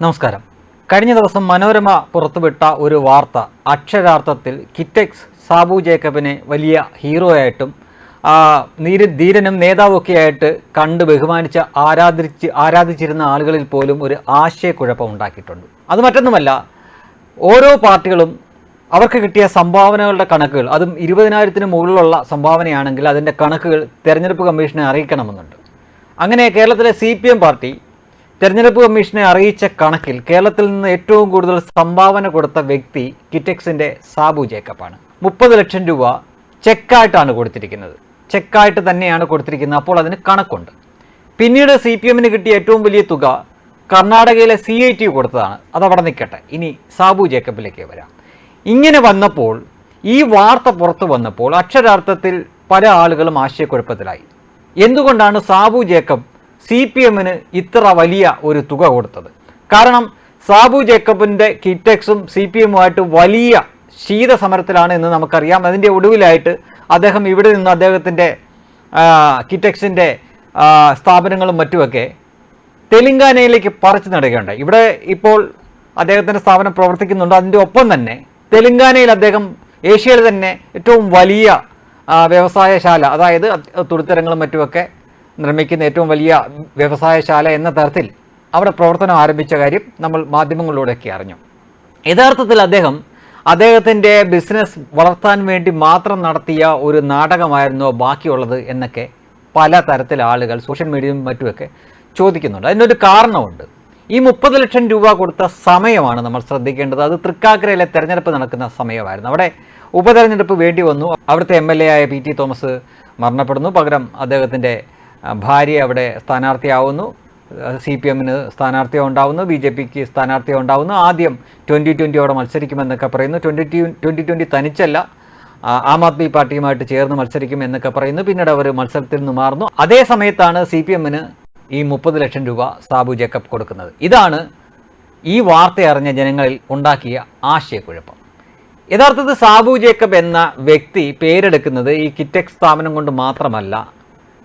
നമസ്കാരം. കഴിഞ്ഞ ദിവസം മനോരമ പുറത്തുവിട്ട ഒരു വാർത്ത അക്ഷരാർത്ഥത്തിൽ കിറ്റെക്സ് സാബു ജേക്കബിനെ വലിയ ഹീറോയായിട്ടും നീര ധീരനും നേതാവൊക്കെയായിട്ട് കണ്ട് ബഹുമാനിച്ച് ആരാധിച്ച് ആരാധിച്ചിരുന്ന ആളുകളിൽ പോലും ഒരു ആശയക്കുഴപ്പം ഉണ്ടാക്കിയിട്ടുണ്ട്. അത് മറ്റൊന്നുമല്ല ഓരോ പാർട്ടികളും അവർക്ക് കിട്ടിയ സംഭാവനകളുടെ കണക്കുകൾ അതും ഇരുപതിനായിരത്തിന് മുകളിലുള്ള സംഭാവനയാണെങ്കിൽ അതിന്റെ കണക്കുകൾ തെരഞ്ഞെടുപ്പ് കമ്മീഷനെ അറിയിക്കണമെന്നുണ്ട്. അങ്ങനെ കേരളത്തിലെ സി പി എം പാർട്ടി തെരഞ്ഞെടുപ്പ് കമ്മീഷനെ അറിയിച്ച കണക്കിൽ കേരളത്തിൽ നിന്ന് ഏറ്റവും കൂടുതൽ സംഭാവന കൊടുത്ത വ്യക്തി കിറ്റക്സിന്റെ സാബു ജേക്കബാണ്. മുപ്പത് ലക്ഷം രൂപ ചെക്കായിട്ടാണ് കൊടുത്തിരിക്കുന്നത്. ചെക്കായിട്ട് തന്നെയാണ് കൊടുത്തിരിക്കുന്നത്. അപ്പോൾ അതിന് കണക്കുണ്ട്. പിന്നീട് സി പി എമ്മിന് കിട്ടിയ ഏറ്റവും വലിയ തുക കർണാടകയിലെ സി ഐ ടി കൊടുത്തതാണ്. അതവിടെ നിൽക്കട്ടെ. ഇനി സാബു ജേക്കബിലേക്ക് വരാം. ഇങ്ങനെ വന്നപ്പോൾ ഈ വാർത്ത പുറത്തു വന്നപ്പോൾ അക്ഷരാർത്ഥത്തിൽ പല ആളുകളും ആശയക്കുഴപ്പത്തിലായി. എന്തുകൊണ്ടാണ് സാബു ജേക്കബ് സി പി എമ്മിന് ഇത്ര വലിയ ഒരു തുക കൊടുത്തത്. കാരണം സാബു ജേക്കബിന്റെ കിറ്റെക്സും സി പി എമ്മുമായിട്ട് വലിയ ശീത സമരത്തിലാണ് എന്ന് നമുക്കറിയാം. അതിന്റെ ഒടുവിലായിട്ട് അദ്ദേഹം ഇവിടെ നിന്ന് അദ്ദേഹത്തിന്റെ കിറ്റെക്സിന്റെ സ്ഥാപനങ്ങളും മറ്റുമൊക്കെ തെലങ്കാനയിലേക്ക് പറിച്ചു നടുകയുണ്ടായി. ഇവിടെ ഇപ്പോൾ അദ്ദേഹത്തിന്റെ സ്ഥാപനം പ്രവർത്തിക്കുന്നുണ്ട്. അതിന്റെ ഒപ്പം തന്നെ തെലങ്കാനയിൽ അദ്ദേഹം ഏഷ്യയിൽ തന്നെ ഏറ്റവും വലിയ വ്യവസായശാല അതായത് തുണിത്തരങ്ങളും മറ്റുമൊക്കെ നിർമ്മിക്കുന്ന ഏറ്റവും വലിയ വ്യവസായശാല എന്ന തരത്തിൽ അവിടെ പ്രവർത്തനം ആരംഭിച്ച കാര്യം നമ്മൾ മാധ്യമങ്ങളിലൂടെയൊക്കെ അറിഞ്ഞു. യഥാർത്ഥത്തിൽ അദ്ദേഹം അദ്ദേഹത്തിന്റെ ബിസിനസ് വളർത്താൻ വേണ്ടി മാത്രം നടത്തിയ ഒരു നാടകമായിരുന്നോ ബാക്കിയുള്ളത് എന്നൊക്കെ പല തരത്തിൽ ആളുകൾ സോഷ്യൽ മീഡിയയും മറ്റുമൊക്കെ ചോദിക്കുന്നുണ്ട്. അതിനൊരു കാരണമുണ്ട്. ഈ മുപ്പത് ലക്ഷം രൂപ കൊടുത്ത സമയമാണ് നമ്മൾ ശ്രദ്ധിക്കേണ്ടത്. അത് തൃക്കാക്കരയിലെ തെരഞ്ഞെടുപ്പ് നടക്കുന്ന സമയമായിരുന്നു. അവിടെ ഉപതെരഞ്ഞെടുപ്പ് വേണ്ടി വന്നു. അവിടുത്തെ എം എൽ എ ആയ പി ടി തോമസ് മരണപ്പെടുന്നു. പകരം അദ്ദേഹത്തിന്റെ ഭാര്യ അവിടെ സ്ഥാനാർത്ഥിയാവുന്നു. സി പി എമ്മിന് സ്ഥാനാർത്ഥിയോ ഉണ്ടാവുന്നു ബി ജെ പിക്ക് സ്ഥാനാർത്ഥിയോ ഉണ്ടാവുന്നു ആദ്യം ട്വന്റി ട്വന്റിയോടെ മത്സരിക്കുമെന്നൊക്കെ പറയുന്നു. ട്വന്റി ട്വന്റി ട്വന്റി തനിച്ചല്ല. ആം ആദ്മി പാർട്ടിയുമായിട്ട് ചേർന്ന് മത്സരിക്കും എന്നൊക്കെ പറയുന്നു. പിന്നീട് അവർ മത്സരത്തിൽ നിന്ന് മാറുന്നു. അതേ സമയത്താണ് സി പി എമ്മിന് ഈ മുപ്പത് ലക്ഷം രൂപ സാബു ജേക്കബ് കൊടുക്കുന്നത്. ഇതാണ് ഈ വാർത്ത അറിഞ്ഞ ജനങ്ങളിൽ ഉണ്ടാക്കിയ ആശയക്കുഴപ്പം. യഥാർത്ഥത്തിൽ സാബു ജേക്കബ് എന്ന വ്യക്തി പേരെടുക്കുന്നത് ഈ കിറ്റക് സ്ഥാപനം കൊണ്ട് മാത്രമല്ല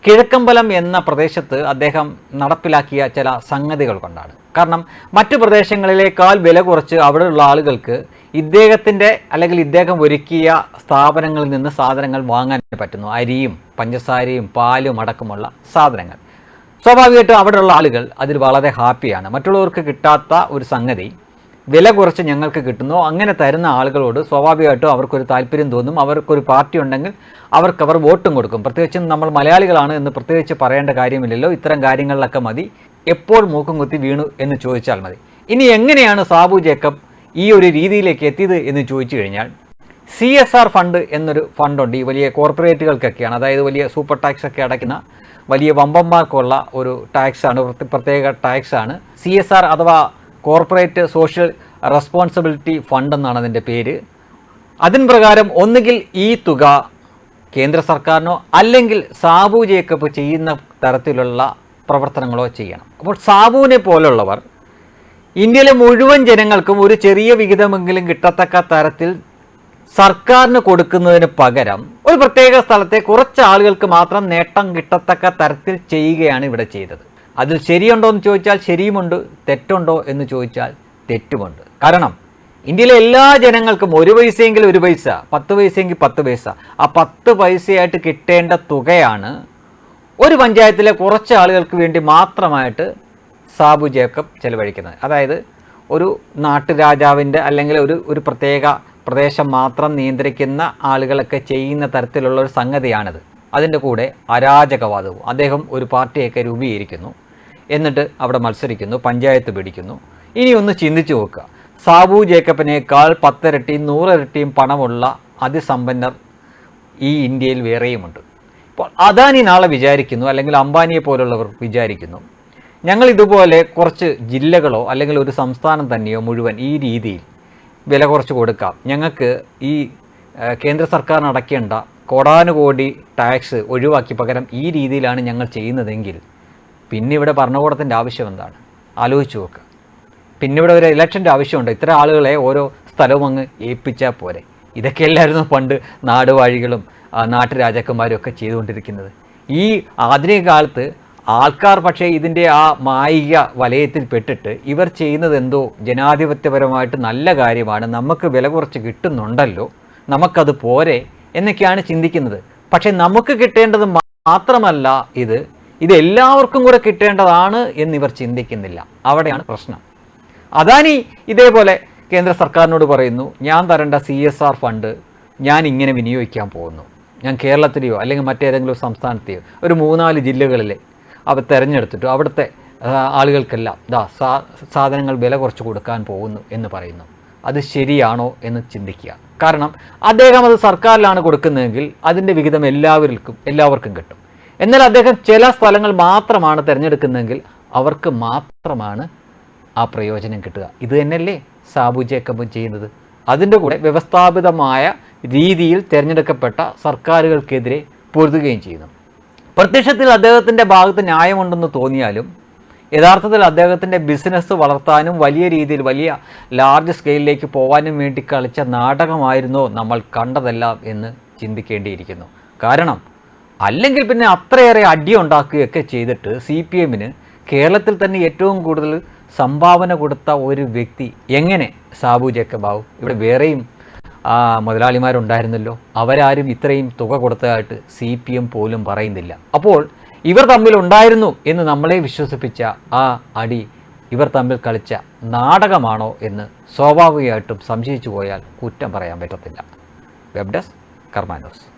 കിഴക്കമ്പലം എന്ന പ്രദേശത്ത് അദ്ദേഹം നടപ്പിലാക്കിയ ചില സംഗതികൾ കൊണ്ടാണ്. കാരണം മറ്റു പ്രദേശങ്ങളിലേക്കാൾ വില കുറച്ച് അവിടെയുള്ള ആളുകൾക്ക് ഇദ്ദേഹത്തിന്റെ അല്ലെങ്കിൽ ഇദ്ദേഹം ഒരുക്കിയ സ്ഥാപനങ്ങളിൽ നിന്ന് സാധനങ്ങൾ വാങ്ങാൻ പറ്റുന്നു. അരിയും പഞ്ചസാരയും പാലും അടക്കമുള്ള സാധനങ്ങൾ. സ്വാഭാവികമായിട്ടും അവിടെയുള്ള ആളുകൾ അതിൽ വളരെ ഹാപ്പിയാണ്. മറ്റുള്ളവർക്ക് കിട്ടാത്ത ഒരു സംഗതി വില കുറച്ച് ഞങ്ങൾക്ക് കിട്ടുന്നോ. അങ്ങനെ തരുന്ന ആളുകളോട് സ്വാഭാവികമായിട്ടും അവർക്കൊരു താല്പര്യം തോന്നും. അവർക്കൊരു പാർട്ടി ഉണ്ടെങ്കിൽ അവർക്ക് അവർ വോട്ടും കൊടുക്കും. പ്രത്യേകിച്ചും നമ്മൾ മലയാളികളാണ് എന്ന് പ്രത്യേകിച്ച് പറയേണ്ട കാര്യമില്ലല്ലോ. ഇത്തരം കാര്യങ്ങളിലൊക്കെ മതി. എപ്പോൾ മൂക്കും കുത്തി വീണു എന്ന് ചോദിച്ചാൽ മതി. ഇനി എങ്ങനെയാണ് സാബു ജേക്കബ് ഈ ഒരു രീതിയിലേക്ക് എത്തിയത് എന്ന് ചോദിച്ചു കഴിഞ്ഞാൽ സി എസ് ആർ ഫണ്ട് എന്നൊരു ഫണ്ടുണ്ട് ഈ വലിയ കോർപ്പറേറ്റുകൾക്കൊക്കെയാണ്. അതായത് വലിയ സൂപ്പർ ടാക്സ് ഒക്കെ അടയ്ക്കുന്ന വലിയ വമ്പന്മാർക്കുള്ള ഒരു ടാക്സ് ആണ് പ്രത്യേക ടാക്സ് ആണ് സി എസ് ആർ അഥവാ കോർപ്പറേറ്റ് സോഷ്യൽ റെസ്പോൺസിബിലിറ്റി ഫണ്ട് എന്നാണ് അതിന്റെ പേര്. അതിൻ പ്രകാരം ഒന്നുകിൽ ഈ തുക കേന്ദ്ര സർക്കാരിനോ അല്ലെങ്കിൽ സാബു ജേക്കബ് ചെയ്യുന്ന തരത്തിലുള്ള പ്രവർത്തനങ്ങളോ ചെയ്യണം. അപ്പോൾ സാബുവിനെ പോലുള്ളവർ ഇന്ത്യയിലെ മുഴുവൻ ജനങ്ങൾക്കും ഒരു ചെറിയ വിഹിതമെങ്കിലും കിട്ടത്തക്ക തരത്തിൽ സർക്കാരിന് കൊടുക്കുന്നതിന് പകരം ഒരു പ്രത്യേക സ്ഥലത്തെ കുറച്ച് ആളുകൾക്ക് മാത്രം നേട്ടം കിട്ടത്തക്ക തരത്തിൽ ചെയ്യുകയാണ് ഇവിടെ ചെയ്തത്. അതിൽ ശരിയുണ്ടോ എന്ന് ചോദിച്ചാൽ ശരിയുമുണ്ട് തെറ്റുണ്ടോ എന്ന് ചോദിച്ചാൽ തെറ്റുമുണ്ട്. കാരണം ഇന്ത്യയിലെ എല്ലാ ജനങ്ങൾക്കും ഒരു പൈസയെങ്കിൽ ഒരു പൈസ പത്ത് പൈസയെങ്കിൽ പത്ത് പൈസ. ആ പത്ത് പൈസയായിട്ട് കിട്ടേണ്ട തുകയാണ് ഒരു പഞ്ചായത്തിലെ കുറച്ച് ആളുകൾക്ക് വേണ്ടി മാത്രമായിട്ട് സാബു ജേക്കബ് ചെലവഴിക്കുന്നത്. അതായത് ഒരു നാട്ടുരാജാവിന്റെ അല്ലെങ്കിൽ ഒരു ഒരു പ്രത്യേക പ്രദേശം മാത്രം നിയന്ത്രിക്കുന്ന ആളുകളൊക്കെ ചെയ്യുന്ന തരത്തിലുള്ള ഒരു സംഗതിയാണിത്. അതിന്റെ കൂടെ അരാജകവാദവും. അദ്ദേഹം ഒരു പാർട്ടിയൊക്കെ രൂപീകരിക്കുന്നു. എന്നിട്ട് അവിടെ മത്സരിക്കുന്നു പഞ്ചായത്ത് പിടിക്കുന്നു. ഇനി ഒന്ന് ചിന്തിച്ചു നോക്കുക. സാബു ജേക്കബിനേക്കാൾ പത്തിരട്ടിയും നൂറിരട്ടിയും പണമുള്ള അതിസമ്പന്നർ ഈ ഇന്ത്യയിൽ വേറെയുമുണ്ട്. ഇപ്പോൾ അദാനി നാളെ വിചാരിക്കുന്നു അല്ലെങ്കിൽ അംബാനിയെ പോലുള്ളവർ വിചാരിക്കുന്നു. ഞങ്ങൾ ഇതുപോലെ കുറച്ച് ജില്ലകളോ അല്ലെങ്കിൽ ഒരു സംസ്ഥാനം തന്നെയോ മുഴുവൻ ഈ രീതിയിൽ വില കുറച്ച് കൊടുക്കാം. ഞങ്ങൾക്ക് ഈ കേന്ദ്ര സർക്കാർ അടയ്ക്കേണ്ട കോടാനുകോടി ടാക്സ് ഒഴിവാക്കി പകരം ഈ രീതിയിലാണ് ഞങ്ങൾ ചെയ്യുന്നതെങ്കിൽ പിന്നെ ഇവിടെ ഭരണകൂടത്തിന്റെ ആവശ്യം എന്താണ്? ആലോചിച്ച് നോക്കുക പിന്നെ ഇവിടെ ഒരു ഇലക്ഷന്റെ ആവശ്യമുണ്ട്. ഇത്ര ആളുകളെ ഓരോ സ്ഥലവും അങ്ങ് ഏൽപ്പിച്ചാൽ പോരെ. ഇതൊക്കെ ഇതൊക്കെയല്ലായിരുന്നു പണ്ട് നാടുവാഴികളും നാട്ടുരാജാക്കന്മാരും ഒക്കെ ചെയ്തുകൊണ്ടിരിക്കുന്നത്. ഈ ആധുനിക കാലത്ത് ആൾക്കാർ പക്ഷേ ഇതിന്റെ ആ മായിക വലയത്തിൽ പെട്ടിട്ട് ഇവർ ചെയ്യുന്നത് എന്തോ ജനാധിപത്യപരമായിട്ട് നല്ല കാര്യമാണ്. നമുക്ക് വില കുറച്ച് കിട്ടുന്നുണ്ടല്ലോ. നമുക്കത് പോരെ എന്നൊക്കെയാണ് ചിന്തിക്കുന്നത്. പക്ഷേ നമുക്ക് കിട്ടേണ്ടത് മാത്രമല്ല ഇത് ഇത് എല്ലാവർക്കും കൂടെ കിട്ടേണ്ടതാണ് ഇവർ ചിന്തിക്കുന്നില്ല. അവിടെയാണ് പ്രശ്നം. അദാനി ഇതേപോലെ കേന്ദ്ര സർക്കാരിനോട് പറയുന്നു ഞാൻ തരേണ്ട സി എസ് ആർ ഫണ്ട് ഞാൻ ഇങ്ങനെ വിനിയോഗിക്കാൻ പോകുന്നു. ഞാൻ കേരളത്തിലെയോ അല്ലെങ്കിൽ മറ്റേതെങ്കിലും സംസ്ഥാനത്തെയോ ഒരു മൂന്നാൽ ജില്ലകളിൽ അവ തിരഞ്ഞെടുത്തിട്ട് അവിടുത്തെ ആളുകൾക്കെല്ലാം ദാ സാധനങ്ങൾ വില കുറച്ച് കൊടുക്കാൻ പോകുന്നു എന്ന് പറയുന്നു. അത് ശരിയാണോ എന്ന് ചിന്തിക്കുക. കാരണം അദ്ദേഹം അത് സർക്കാരിലാണ് കൊടുക്കുന്നതെങ്കിൽ അതിന്റെ വിഹിതം എല്ലാവർക്കും എല്ലാവർക്കും കിട്ടും. എന്നാൽ അദ്ദേഹം ചില സ്ഥലങ്ങൾ മാത്രമാണ് തിരഞ്ഞെടുക്കുന്നതെങ്കിൽ അവർക്ക് മാത്രമാണ് ആ പ്രയോജനം കിട്ടുക. ഇത് തന്നെയല്ലേ സാബു ജേക്കബും ചെയ്യുന്നത്. അതിന്റെ കൂടെ വ്യവസ്ഥാപിതമായ രീതിയിൽ തിരഞ്ഞെടുക്കപ്പെട്ട സർക്കാരുകൾക്കെതിരെ പൊരുതുകയും ചെയ്യുന്നു. പ്രത്യക്ഷത്തിൽ അദ്ദേഹത്തിന്റെ ഭാഗത്ത് ന്യായമുണ്ടെന്ന് തോന്നിയാലും യഥാർത്ഥത്തിൽ അദ്ദേഹത്തിന്റെ ബിസിനസ് വളർത്താനും വലിയ രീതിയിൽ വലിയ ലാർജ് സ്കെയിലിലേക്ക് പോകാനും വേണ്ടി കളിച്ച നാടകമായിരുന്നോ നമ്മൾ കണ്ടതെല്ലാം എന്ന് ചിന്തിക്കേണ്ടിയിരിക്കുന്നു. കാരണം അല്ലെങ്കിൽ പിന്നെ അത്രയേറെ അടി ഉണ്ടാക്കുകയൊക്കെ ചെയ്തിട്ട് സി പി എമ്മിന് കേരളത്തിൽ തന്നെ ഏറ്റവും കൂടുതൽ സംഭാവന കൊടുത്ത ഒരു വ്യക്തി എങ്ങനെ സാബു ജേക്കബാവും ഇവിടെ വേറെയും മുതലാളിമാരുണ്ടായിരുന്നല്ലോ. അവരാരും ഇത്രയും തുക കൊടുത്തതായിട്ട് സി പി എം പോലും പറയുന്നില്ല. അപ്പോൾ ഇവർ തമ്മിൽ ഉണ്ടായിരുന്നു എന്ന് നമ്മളെ വിശ്വസിപ്പിച്ച ആ അടി ഇവർ തമ്മിൽ കളിച്ച നാടകമാണോ എന്ന് സ്വാഭാവികമായിട്ടും സംശയിച്ചു പോയാൽ കുറ്റം പറയാൻ പറ്റത്തില്ല. Web desk കർമാനോസ്